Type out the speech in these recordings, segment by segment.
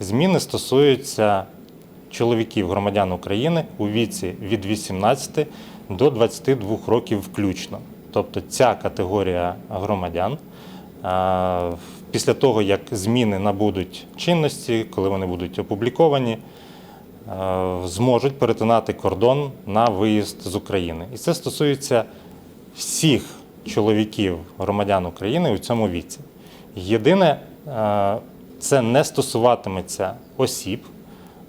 Зміни стосуються чоловіків громадян України у віці від 18 до 22 років включно. Тобто ця категорія громадян після того, як зміни набудуть чинності, коли вони будуть опубліковані, зможуть перетинати кордон на виїзд з України. І це стосується всіх чоловіків громадян України у цьому віці. Єдине, е, це не стосуватиметься осіб,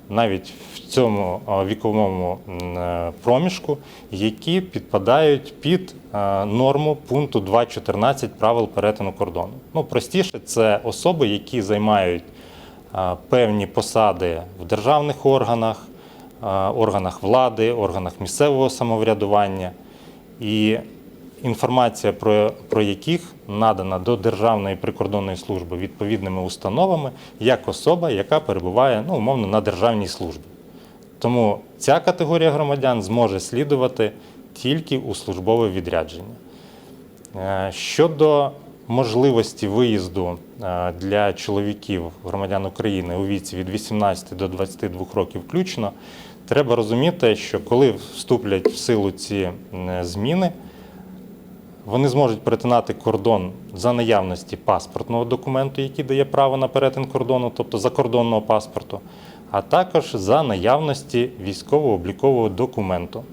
навіть в цьому е, віковому е, проміжку, які підпадають під е, норму пункту 2.14 правил перетину кордону. Ну, простіше, це особи, які займають певні посади в державних органах, органах влади, органах місцевого самоврядування. І інформація про, про яких надана до Державної прикордонної служби відповідними установами як особа, яка перебуває ну, умовно на державній службі. Тому ця категорія громадян зможе слідувати тільки у службове відрядження. Е, Щодо можливості виїзду е, для чоловіків громадян України у віці від 18 до 22 років включно, треба розуміти, що коли вступлять в силу ці зміни, вони зможуть перетинати кордон за наявності паспортного документу, який дає право на перетин кордону, тобто закордонного паспорту, а також за наявності військово-облікового документу.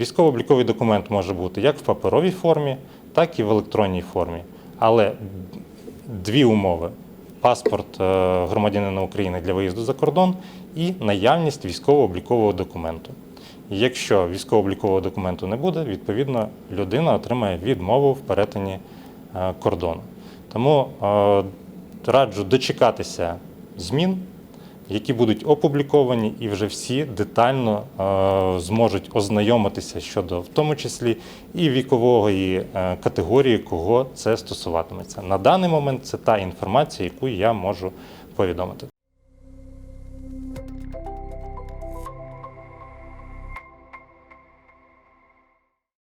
Військово-обліковий документ може бути як в паперовій формі, так і в електронній формі. Але дві умови: паспорт е, громадянина України для виїзду за кордон і наявність військово-облікового документу. Якщо військово-облікового документу не буде, відповідно людина отримає відмову в перетині е, кордону. Тому е, раджу дочекатися змін, які будуть опубліковані, і вже всі детально е, зможуть ознайомитися щодо, в тому числі, і вікової категорії, кого це стосуватиметься. На даний момент це та інформація, яку я можу повідомити.